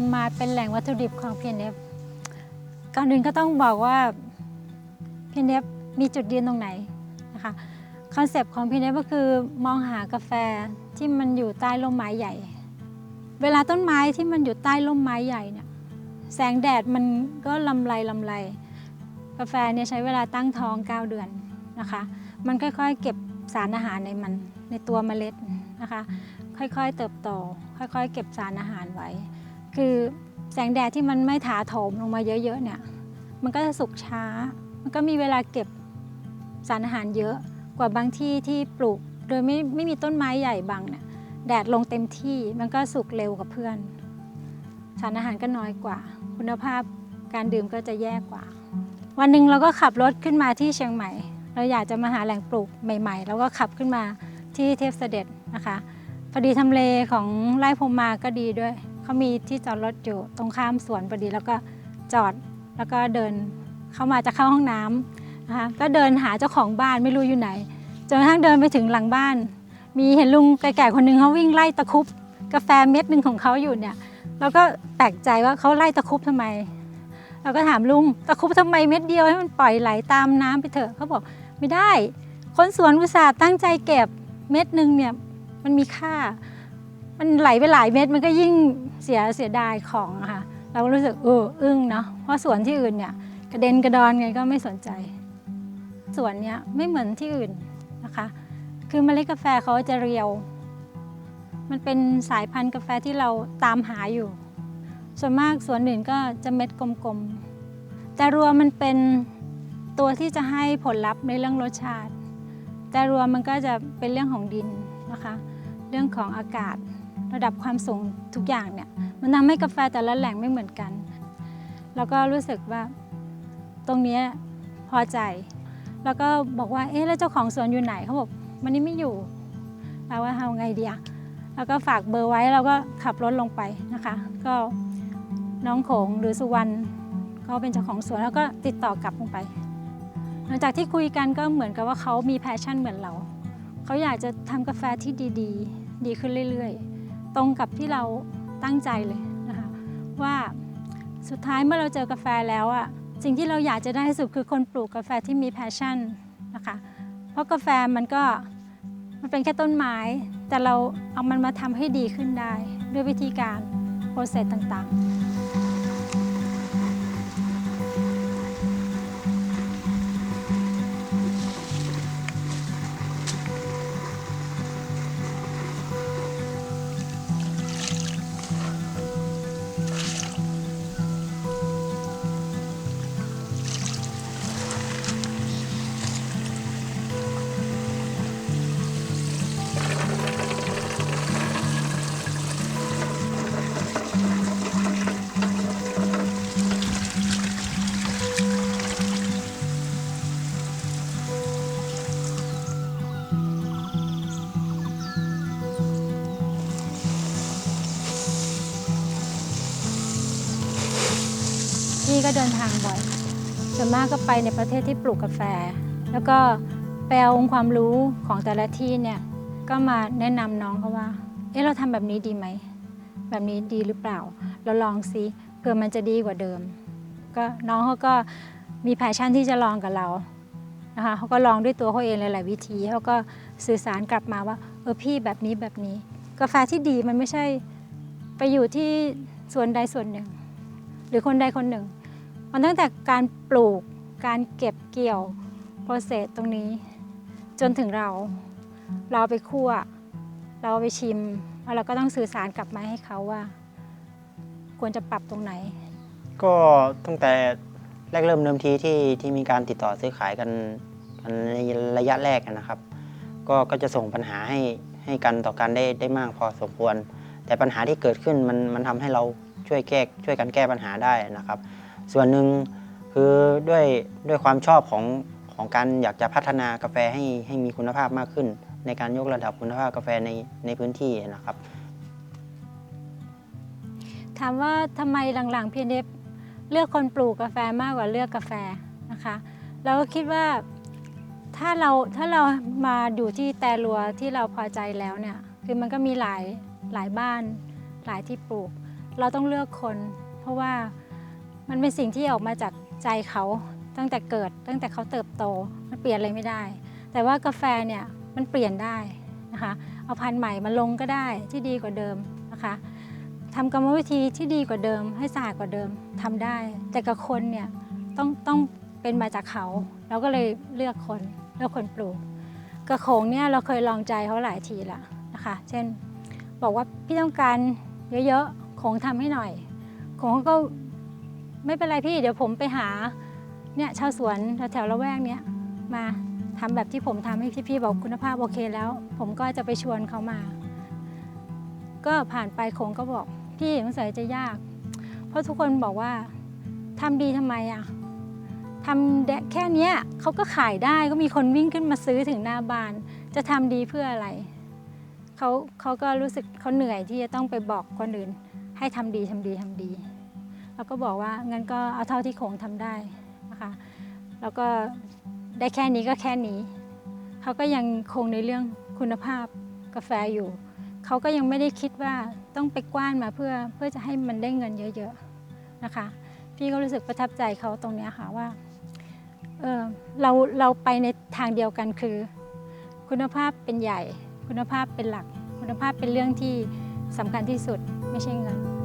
กาเป็นแหล่งวัตถุดิบของ PNF ก่อนอื่นก็ต้องบอกว่า PNF มีจุดยืนตรงไหนนะคะคอนเซปต์ของ PNF ก็คือมองหากาแฟที่มันอยู่ใต้ร่มไม้ใหญ่ เวลาต้นไม้ที่มันอยู่ใต้ร่มไม้ใหญ่เนี่ยแสงแดดมันก็ลำไรลำไรกาแฟเนี่ยใช้เวลาตั้งท้อง 9 เดือนนะคะ มันค่อยๆ เก็บสารอาหารในมันในตัวเมล็ดนะคะ ค่อยๆ เติบโต ค่อยๆ เก็บสารอาหารไว้ คือแสงแดดที่มันไม่ถาโถมลงมาเยอะๆเนี่ย มันก็จะสุกช้า มันก็มีเวลาเก็บสารอาหารเยอะกว่าบางที่ที่ปลูก โดยไม่ไม่มีต้นไม้ใหญ่บังเนี่ยแดดลงเต็มที่มันก็สุกเร็วกว่าเพื่อน สารอาหารก็น้อยกว่า คุณภาพการดื่มก็จะแย่กว่า วันหนึ่งเราก็ขับรถขึ้นมาที่เชียงใหม่ เราอยากจะมาหาแหล่งปลูกใหม่ๆเราก็ขับขึ้นมาที่เทพเสด็จนะคะพอดีทำเลของไร่พรหมาก็ดีด้วย เขามีที่จอดรถอยู่ตรงข้ามสวนพอดีแล้วก็จอดแล้วก็เดินเข้ามาจะเข้าห้องน้ำนะคะก็เดินหาเจ้าของบ้านไม่รู้อยู่ไหนจนกระทั่งเดินไปถึงหลังบ้าน มีเห็นลุงแก่ๆคนหนึ่งเขาวิ่งไล่ตะคุบกาแฟเม็ดหนึ่งของเขาอยู่เนี่ยเราก็แปลกใจว่าเขาไล่ตะคุบทำไม เราก็ถามลุงตะคุบทำไมเม็ดเดียวให้มันปล่อยไหลตามน้ำไปเถอะเขาบอกไม่ได้ คนสวนอุตสาห์ตั้งใจเก็บเม็ดหนึ่งเนี่ยมันมีค่า มันไหลไปหลายเม็ดมันก็ยิ่งเสียเสียดายของอะค่ะ เราก็รู้สึกเอออึ้งเนาะเพราะสวนที่อื่นเนี่ย กระเด็นกระดอนไงก็ไม่สนใจสวนเนี้ยไม่เหมือนที่อื่นนะคะ คือเมล็ดกาแฟเขาจะเรียว มันเป็นสายพันธุ์กาแฟที่เราตามหาอยู่ ส่วนมากสวนอื่นก็จะเม็ดกลมๆ แต่รวมมันเป็นตัวที่จะให้ผลลัพธ์ในเรื่องรสชาติ แต่รวมมันก็จะเป็นเรื่องของดินนะคะ เรื่องของอากาศ ระดับความสูงทุกอย่างเนี่ยมันทำให้กาแฟแต่ละแหล่งไม่เหมือนกัน แล้วก็รู้สึกว่าตรงนี้พอใจ แล้วก็บอกว่าเอ๊ะแล้วเจ้าของสวนอยู่ไหนเขาบอกวันนี้ไม่อยู่เราว่าทำไงดีอะแล้วก็ฝากเบอร์ไว้เราก็ขับรถลงไปนะคะ ก็น้องโขงหรือสุวรรณเขาเป็นเจ้าของสวนแล้วก็ติดต่อกลับลงไป หลังจากที่คุยกันก็เหมือนกับว่าเขามีแพชชั่นเหมือนเรา เขาอยากจะทำกาแฟที่ดี ๆ ดีขึ้นเรื่อย ๆ ตรงกับที่เราตั้งใจเลยนะคะว่าสุดท้ายเมื่อเราเจอกาแฟแล้วอะสิ่งที่เราอยากจะได้ที่สุดคือคนปลูกกาแฟที่มีแพชชั่นนะคะเพราะกาแฟมันก็มันเป็นแค่ต้นไม้ แต่เราเอามันมาทำให้ดีขึ้นได้ ด้วยวิธีการโปรเซสต่างๆ วนมากก็ไปในประเทศที่ปลูกกาแฟ แล้วก็ไปเอาองค์ความรู้ของแต่ละที่เนี่ยก็มาแนะนำน้องเขาว่า เอ๊ะเราทำแบบนี้ดีไหม แบบนี้ดีหรือเปล่า เราลองซิเผื่อมันจะดีกว่าเดิม ก็น้องเขาก็มีแพชชั่นที่จะลองกับเรานะคะเขาก็ลองด้วยตัวเขาเองหลาย ๆ วิธีเขาก็สื่อสารกลับมาว่า เออพี่แบบนี้แบบนี้ กาแฟที่ดีมันไม่ใช่ไปอยู่ที่ส่วนใดส่วนหนึ่ง หรือคนใดคนหนึ่ง มันตั้งแต่การปลูกการเก็บเกี่ยวโปรเซสตรงนี้ จนถึงเรา เราไปคั่ว เราไปชิมแล้วเราก็ต้องสื่อสารกลับมาให้เขาว่า ควรจะปรับตรงไหน ก็ตั้งแต่แรกเริ่มเดิมทีที่ที่มีการติดต่อซื้อขายกันกันในระยะแรกนะครับ ก็ก็จะส่งปัญหาให้ให้กันต่อกันได้ได้มากพอสมควร แต่ปัญหาที่เกิดขึ้นมันมันทำให้เราช่วยแก้ช่วยกันแก้ปัญหาได้นะครับ ส่วนหนึ่งคือด้วยด้วยความชอบของของการอยากจะพัฒนากาแฟให้ให้มีคุณภาพมากขึ้น ในการยกระดับคุณภาพกาแฟในในพื้นที่นะครับ ถามว่าทำไมหลังๆ PNF เลือกคนปลูกกาแฟมากกว่าเลือกกาแฟนะคะเราก็คิดว่าถ้าเราถ้าเรามาอยู่ที่แต่รัวที่เราพอใจแล้วเนี่ยคือมันก็มีหลายหลายบ้านหลายที่ปลูก เราต้องเลือกคน เพราะว่า มันเป็นสิ่งที่ออกมาจากใจเขาตั้งแต่เกิด ตั้งแต่เขาเติบโตมันเปลี่ยนอะไรไม่ได้ แต่ว่ากาแฟเนี่ยมันเปลี่ยนได้นะคะเอาพันธุ์ใหม่มาลงก็ได้ที่ดีกว่าเดิมนะคะทำกรรมวิธีที่ดีกว่าเดิม ให้สะอาดกว่าเดิมทำได้ แต่กับคนเนี่ยต้องต้องเป็นมาจากเขาเราก็เลยเลือกคนเลือกคนปลูก กระโขงเนี่ยเราเคยลองใจเขาหลายทีละนะคะ เช่น บอกว่าพี่ต้องการเยอะๆโขงทำให้หน่อยโขงก็ ไม่เป็นไรพี่เดี๋ยวผมไปหาเนี่ยชาวสวนแถวๆละแวกเนี้ยมาทำแบบที่ผมทำให้พี่ๆบอกคุณภาพโอเคแล้ว ผมก็จะไปชวนเขามา ก็ผ่านไปโขงก็บอก พี่สงสัยจะยาก เพราะทุกคนบอกว่าทำดีทำไมอะทำแดะแค่เนี้ยเขาก็ขายได้ก็มีคนวิ่งขึ้นมาซื้อถึงหน้าบ้าน จะทำดีเพื่ออะไรเขาเขาก็รู้สึกเขาเหนื่อยที่จะต้องไปบอกคนอื่น ให้ทำดีทำดีทำดี แล้วก็บอกว่างั้นก็เอาเท่าที่โขงทำได้นะคะแล้วก็ได้แค่นี้ก็แค่นี้เขาก็ยังคงในเรื่องคุณภาพกาแฟอยู่เขาก็ยังไม่ได้คิดว่าต้องไปกว้านมาเพื่อเพื่อจะให้มันได้เงินเยอะๆนะคะ พี่ก็รู้สึกประทับใจเขาตรงนี้ค่ะว่าเออเราเราไปในทางเดียวกันคือ คุณภาพเป็นใหญ่ คุณภาพเป็นหลัก คุณภาพเป็นเรื่องที่สำคัญที่สุดไม่ใช่เงิน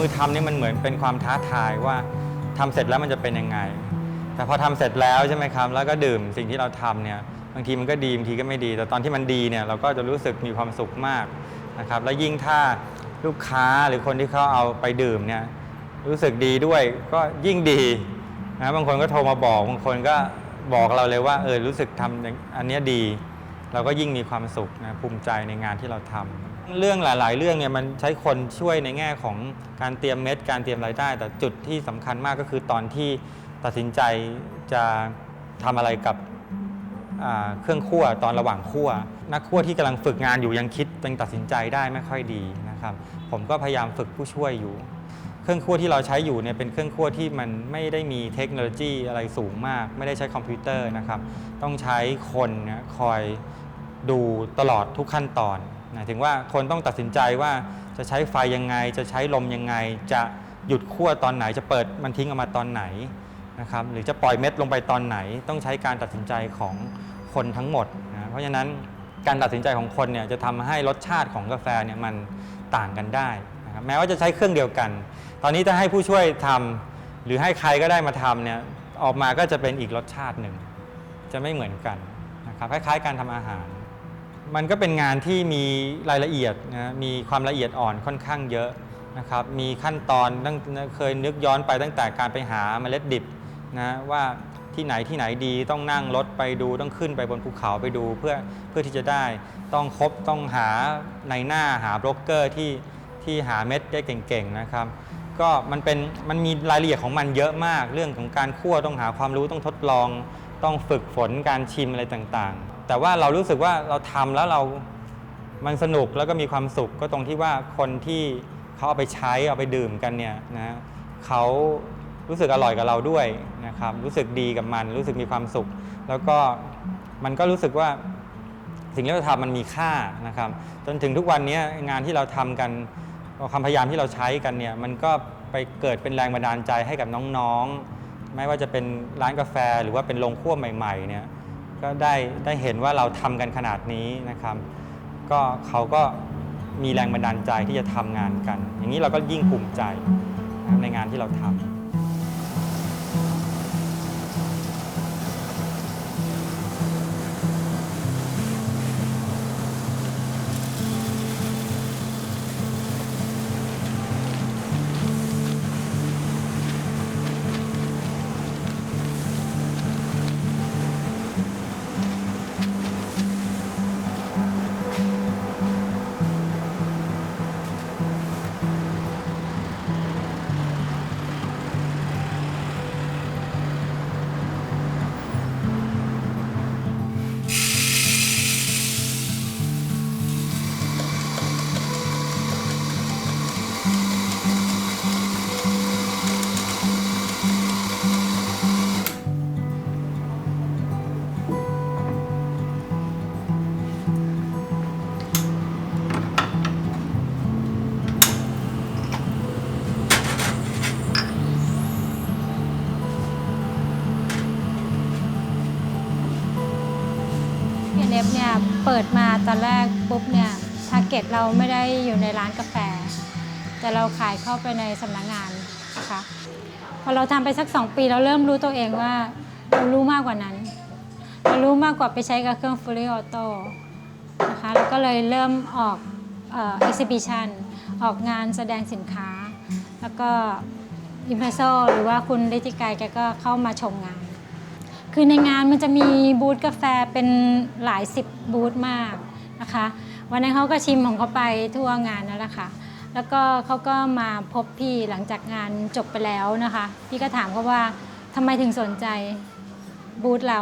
มือทำนี่มันเหมือนเป็นความท้าทายว่าทำเสร็จแล้วมันจะเป็นยังไง แต่พอทำเสร็จแล้วใช่ไหมครับ แล้วก็ดื่มสิ่งที่เราทำเนี่ย บางทีมันก็ดี บางทีก็ไม่ดี แต่ตอนที่มันดีเนี่ยเราก็จะรู้สึกมีความสุขมากนะครับ แล้วยิ่งถ้าลูกค้าหรือคนที่เขาเอาไปดื่มเนี่ยรู้สึกดีด้วยก็ยิ่งดีนะบางคนก็โทรมาบอก บางคนก็บอกเราเลยว่าเออรู้สึกทำอันนี้ดี เราก็ยิ่งมีความสุขนะภูมิใจในงานที่เราทำ เรื่องหลาย ๆ เรื่องเนี่ยมันใช้คนช่วยในแง่ของการเตรียมเม็ด การเตรียมรายได้ แต่จุดที่สำคัญมากก็คือตอนที่ตัดสินใจจะทำอะไรกับเครื่องคั่วตอนระหว่างคั่ว นักคั่วที่กำลังฝึกงานอยู่ยังคิดยังตัดสินใจได้ไม่ค่อยดีนะครับ ผมก็พยายามฝึกผู้ช่วยอยู่ เครื่องคั่วที่เราใช้อยู่เนี่ยเป็นเครื่องคั่วที่มันไม่ได้มีเทคโนโลยีอะไรสูงมาก ไม่ได้ใช้คอมพิวเตอร์นะครับ ต้องใช้คนคอยดูตลอดทุกขั้นตอน หมายถึงว่าคนต้องตัดสินใจว่าจะใช้ไฟยังไง จะใช้ลมยังไง จะหยุดคั่วตอนไหน จะเปิดมันทิ้งออกมาตอนไหนนะครับ หรือจะปล่อยเม็ดลงไปตอนไหน ต้องใช้การตัดสินใจของคนทั้งหมดนะเพราะฉะนั้นการตัดสินใจของคนเนี่ยจะทำให้รสชาติของกาแฟเนี่ยมันต่างกันได้นะครับแม้ว่าจะใช้เครื่องเดียวกัน ตอนนี้ถ้าให้ผู้ช่วยทำหรือให้ใครก็ได้มาทำเนี่ยออกมาก็จะเป็นอีกรสชาติหนึ่งจะไม่เหมือนกันนะครับคล้ายๆ การทำอาหาร มันก็เป็นงานที่มีรายละเอียดนะมีความละเอียดอ่อนค่อนข้างเยอะนะครับมีขั้นตอนตั้งเคยนึกย้อนไปตั้งแต่การไปหาเมล็ดดิบนะว่าที่ไหนที่ไหนดีต้องนั่งรถไปดูต้องขึ้นไปบนภูเขาไปดูเพื่อเพื่อที่จะได้ต้องคบต้องหาในหน้าหาโบรกเกอร์ที่ที่หาเม็ดได้เก่งๆนะครับ ก็มันเป็นมันมีรายละเอียดของมันเยอะมาก เรื่องของการคั่วต้องหาความรู้ต้องทดลอง ต้องฝึกฝนการชิมอะไรต่างๆ แต่ว่าเรารู้สึกว่าเราทำแล้วเรามันสนุกแล้วก็มีความสุขก็ตรงที่ว่าคนที่เขาเอาไปใช้เอาไปดื่มกันเนี่ยนะเขารู้สึกอร่อยกับเราด้วยนะครับรู้สึกดีกับมัน รู้สึกมีความสุข แล้วก็มันก็รู้สึกว่าสิ่งที่เราทำมันมีค่านะครับ จนถึงทุกวันนี้งานที่เราทำกันความพยายามที่เราใช้กันเนี่ยมันก็ไปเกิดเป็นแรงบันดาลใจให้กับน้องๆ ไม่ว่าจะเป็นร้านกาแฟหรือว่าเป็นโรงคั่วใหม่ๆเนี่ย ก็ได้ได้เห็นว่าเราทำกันขนาดนี้นะครับ ก็เขาก็มีแรงบันดาลใจที่จะทำงานกัน อย่างนี้เราก็ยิ่งภูมิใจในงานที่เราทำ เปิดมาตอนแรกปุ๊บเนี่ยทาร์เก็ตเราไม่ได้อยู่ในร้านกาแฟ แต่เราขายเข้าไปในสำนักงานนะคะพอเราทำไปสักสองปีเราเริ่มรู้ตัวเองว่าเรารู้มากกว่านั้น เรารู้มากกว่าไปใช้กับเครื่องฟูริออโต้นะคะแล้วก็เลยเริ่มออกเอ็กซิบิชันออกงานแสดงสินค้า แล้วก็อิมเพรสโซหรือว่าคุณฤทธิไกรแกก็เข้ามาชมงาน คือในงานมันจะมีบูธกาแฟเป็นหลายสิบบูธมากนะคะ วันนั้นเขาก็ชิมของเขาไปทั่วงานนั่นแหละค่ะ แล้วก็เขาก็มาพบพี่หลังจากงานจบไปแล้วนะคะ พี่ก็ถามเขาว่าทำไมถึงสนใจบูธเรา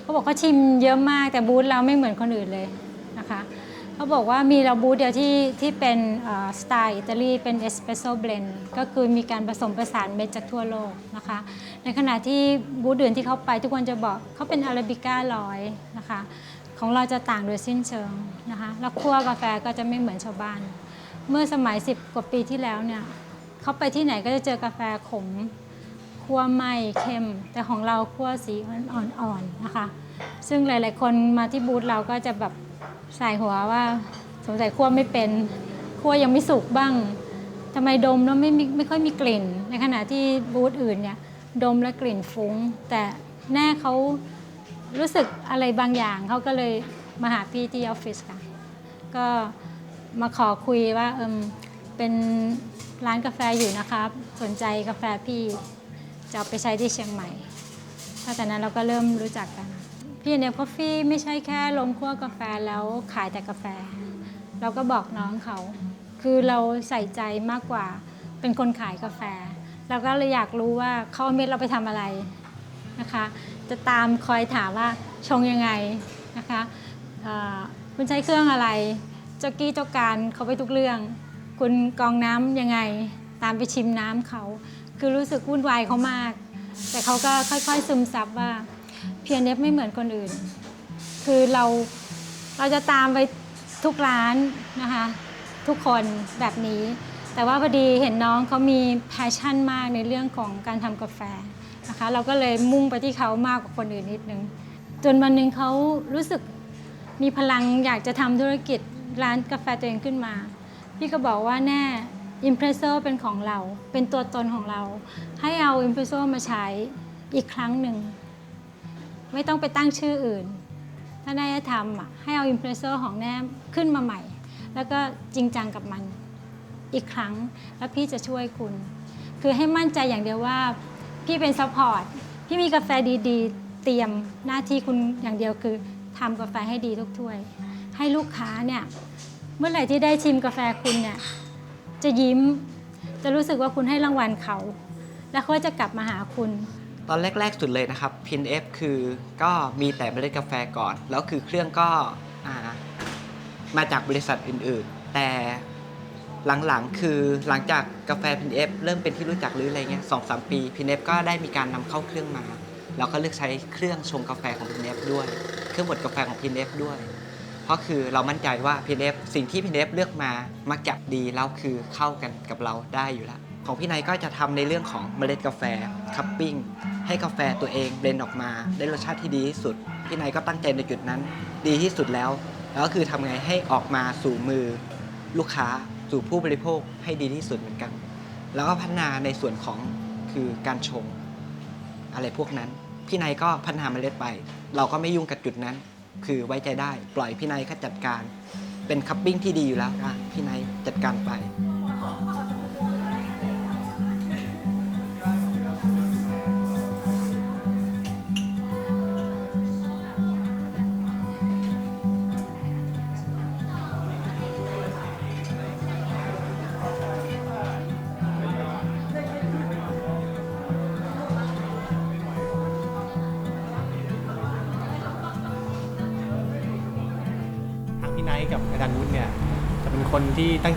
เขาบอกเขาชิมเยอะมากแต่บูธเราไม่เหมือนคนอื่นเลยนะคะ เขาบอกว่ามีเราบูธเดียวที่ที่เป็นสไตล์อิตาลีเป็นเอสเปรสโซ่เบลนด์ก็คือมีการผสมผสานเม็ดจากทั่วโลกนะคะ ในขณะที่บูธอื่นที่เขาไปทุกคนจะบอกเขาเป็นอาราบิก้าร้อยนะคะ ของเราจะต่างโดยสิ้นเชิงนะคะแล้วคั่วกาแฟก็จะไม่เหมือนชาวบ้าน เมื่อสมัย 10 กว่าปีที่แล้วเนี่ยเขาไปที่ไหนก็จะเจอกาแฟขมคั่วไหมเค็มแต่ของเราคั่วสีอ่อนๆนะคะ ซึ่งหลาย ๆ คนมาที่บูธเราก็จะแบบ ใส่หัวว่าสงสัยคั่วไม่เป็นคั่วยังไม่สุกบ้างทำไมดมแล้วไม่มีไม่ค่อยมีกลิ่น ในขณะที่บูธอื่นเนี่ยดมและกลิ่นฟุ้ง แต่แน่เขารู้สึกอะไรบางอย่างเขาก็เลยมาหาพี่ที่ออฟฟิศค่ะ ก็มาขอคุยว่าเอิมเป็นร้านกาแฟอยู่นะครับ สนใจกาแฟพี่จะไปใช้ที่เชียงใหม่ตั้งแต่นั้นเราก็เริ่มรู้จักกัน พี่เนฟคอฟฟี่ไม่ใช่แค่ลงคั่วกาแฟแล้วขายแต่กาแฟ เราก็บอกน้องเขา คือเราใส่ใจมากกว่า เป็นคนขายกาแฟ เราก็เลยอยากรู้ว่าเขาเอาเม็ดเราไปทำอะไรนะคะ จะตามคอยถามว่าชงยังไงนะคะคุณใช้เครื่องอะไรเจ้ากี้เจ้าการเขาไปทุกเรื่อง คุณกองน้ำยังไง ตามไปชิมน้ำเขา คือรู้สึกวุ่นวายเขามาก แต่เขาก็ค่อยๆซึมซับว่า เพียเนฟไม่เหมือนคนอื่น คือเราเราจะตามไปทุกร้านนะคะ ทุกคนแบบนี้ แต่ว่าพอดีเห็นน้องเขามีแพชชั่นมากในเรื่องของการทำกาแฟนะคะ เราก็เลยมุ่งไปที่เขามากกว่าคนอื่นนิดนึง จนวันหนึ่งเขารู้สึกมีพลังอยากจะทำธุรกิจร้านกาแฟตัวเองขึ้นมา พี่ก็บอกว่าแน่อิมเพรสโซเป็นของเรา เป็นตัวตนของเรา ให้เอาอิมเพรสโซมาใช้อีกครั้งหนึ่ง ไม่ต้องไปตั้งชื่ออื่น ถ้าแน่จะทำอะให้เอาอิมเพรสโซอร์ของแน่ขึ้นมาใหม่ แล้วก็จริงจังกับมันอีกครั้ง แล้วพี่จะช่วยคุณ คือให้มั่นใจอย่างเดียวว่า พี่เป็นซัพพอร์ตพี่มีกาแฟดีๆ เตรียมหน้าที่คุณอย่างเดียวคือทำกาแฟให้ดีทุกถ้วย ให้ลูกค้าเนี่ยเมื่อไหร่ที่ได้ชิมกาแฟคุณเนี่ยจะยิ้ม จะรู้สึกว่าคุณให้รางวัลเขา แล้วเขาจะกลับมาหาคุณ ตอนแรก ๆ สุดเลยนะครับพินเอฟคือก็มีแต่เมล็ดกาแฟก่อน แล้วคือเครื่องก็ามาจากบริษัทอื่น ๆ แต่หลังๆ คือหลังจากกาแฟพินเอฟเริ่มเป็นที่รู้จักหรืออะไรเงี้ยสองสามปีพินเอฟก็ได้มีการนำเข้าเครื่องมาเราก็เลือกใช้เครื่องชงกาแฟของพินเอฟด้วย เครื่องบดกาแฟของพินเอฟด้วย เพราะคือเรามั่นใจว่าพินเอฟสิ่งที่พินเอฟเลือกมามักจะดีแล้วคือเข้ากันกับเราได้อยู่แล้ว ของพี่นายก็จะทำในเรื่องของเมล็ดกาแฟคัพปิ้งให้กาแฟตัวเองเบลนออกมา ได้รสชาติที่ดีที่สุด พี่นายก็ตั้งใจในจุดนั้น ดีที่สุดแล้ว แล้วก็คือทำไงให้ออกมาสู่มือลูกค้าสู่ผู้บริโภคให้ดีที่สุดเหมือนกัน แล้วก็พัฒนาในส่วนของคือการชงอะไรพวกนั้น พี่นายก็พัฒนาเมล็ดไป เราก็ไม่ยุ่งกับจุดนั้น คือไว้ใจได้ ปล่อยพี่นายก็จัดการ เป็นคัพปิ้งที่ดีอยู่แล้วอะพี่นายจัดการไป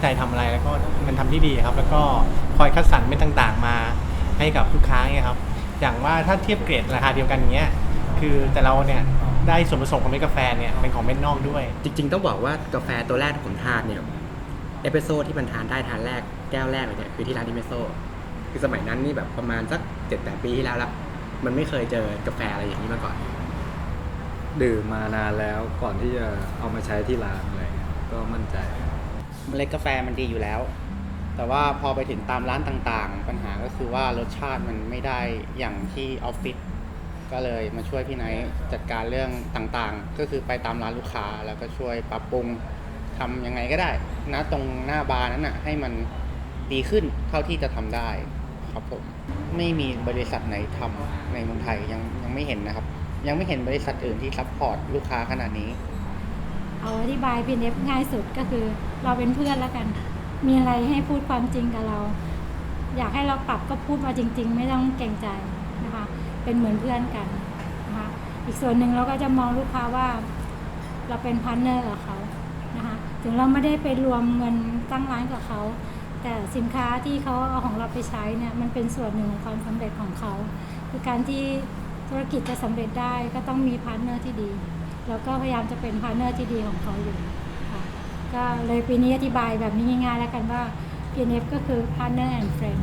ใจทำอะไรแล้วก็มันทำที่ดีครับ แล้วก็คอยคัดสรรเม็ดต่างๆ มาให้กับลูกค้าเนี่ยครับ อย่างว่าถ้าเทียบเกรดราคาเดียวกันอย่างเงี้ย คือแต่เราเนี่ยได้ส่วนผสมของเม็ดกาแฟเนี่ยเป็นของเม็ดนอกด้วย จริง ๆ ต้องบอกว่ากาแฟตัวแรกที่ผมทานเนี่ยเอสเปรสโซ่ที่มันทานได้ทานแรกแก้วแรกเลยเนี่ยคือที่ร้านดิเมโซคือสมัยนั้นนี่แบบประมาณสักเจ็ดแปดปีที่แล้วละมันไม่เคยเจอกาแฟอะไรอย่างนี้มาก่อน ดื่มมานานแล้วก่อนที่จะเอามาใช้ที่ร้านอะไรเงี้ยก็มั่นใจ เมล็ดกาแฟมันดีอยู่แล้ว แต่ว่าพอไปถึงตามร้านต่างๆ ปัญหาก็คือว่ารสชาติมันไม่ได้อย่างที่ออฟฟิศก็เลยมาช่วยพี่ไนท์จัดการเรื่องต่างๆ ก็คือไปตามร้านลูกค้าแล้วก็ช่วยปรับปรุงทำยังไงก็ได้นะตรงหน้าบาร์นั้นน่ะให้มันดีขึ้นเท่าที่จะทำได้ครับผมไม่มีบริษัทไหนทำในเมืองไทยยังยังไม่เห็นนะครับ ยังไม่เห็นบริษัทอื่นที่ซัพพอร์ตลูกค้าขนาดนี้ เอาอธิบายพีเอฟง่ายสุดก็คือเราเป็นเพื่อนแล้วกัน มีอะไรให้พูดความจริงกับเรา อยากให้เราปรับก็พูดมาจริง ๆ ไม่ต้องเกรงใจนะคะ เป็นเหมือนเพื่อนกันนะคะอีกส่วนหนึ่งเราก็จะมองลูกค้าว่า เราเป็นพาร์ทเนอร์กับเขานะคะถึงเราไม่ได้ไปรวมเงินตั้งร้านกับเขา แต่สินค้าที่เขาเอาของเราไปใช้เนี่ยมันเป็นส่วนหนึ่งของความสำเร็จของเขาคือการที่ธุรกิจจะสำเร็จได้ก็ต้องมีพาร์ทเนอร์ที่ดี แล้วก็พยายามจะเป็นพาร์เนอร์ที่ดีของเขาอยู่ค่ะก็เลยปีนี้อธิบายแบบนี้ง่ายๆแล้วกันว่า PNF ก็คือ Partner and Friend